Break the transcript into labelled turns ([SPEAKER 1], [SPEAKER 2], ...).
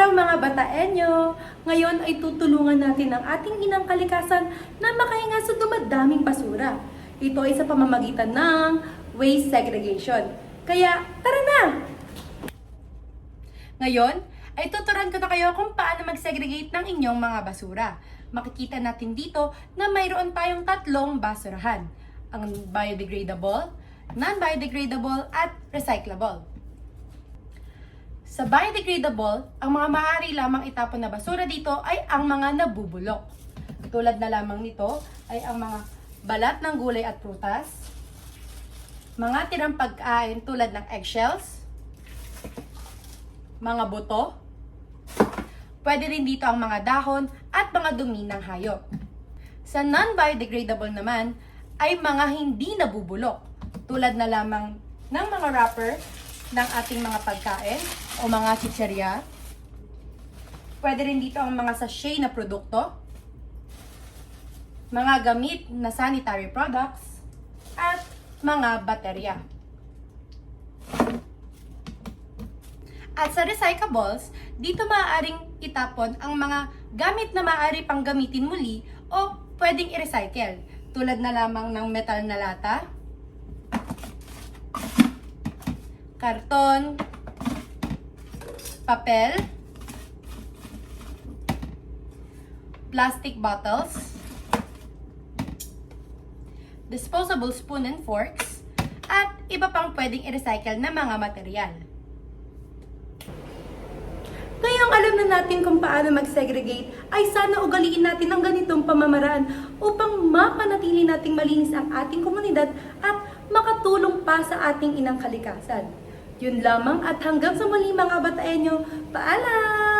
[SPEAKER 1] araw mga bataenyo! Ngayon ay tutulungan natin ang ating inang kalikasan na makahinga sa dumadaming basura. Ito ay sa pamamagitan ng waste segregation. Kaya tara na! Ngayon ay tuturuan ko na kayo kung paano mag-segregate ng inyong mga basura. Makikita natin dito na mayroon tayong tatlong basurahan. Ang biodegradable, non-biodegradable, at recyclable. Sa biodegradable, ang mga maaari lamang itapon na basura dito ay ang mga nabubulok. Tulad na lamang nito ay ang mga balat ng gulay at prutas, mga tirang pagkain tulad ng eggshells, mga buto, pwede rin dito ang mga dahon at mga dumi ng hayop. Sa non-biodegradable naman ay mga hindi nabubulok tulad na lamang ng mga wrapper ng ating mga pagkain o mga chicherya. Pwede rin dito ang mga sachet na produkto, mga gamit na sanitary products, at mga baterya. At sa recyclables, dito maaaring itapon ang mga gamit na maaari pang gamitin muli o pwedeng i-recycle, tulad na lamang ng metal na lata, karton, papel, plastic bottles, disposable spoon and forks, at iba pang pwedeng i-recycle na mga material. Ngayong alam na natin kung paano mag-segregate, ay sana ugaliin natin ang ganitong pamamaraan upang mapanatili nating malinis ang ating komunidad at makatulong pa sa ating inang kalikasan. Yun lamang at hanggang sa muli mga bataenyo, paalam!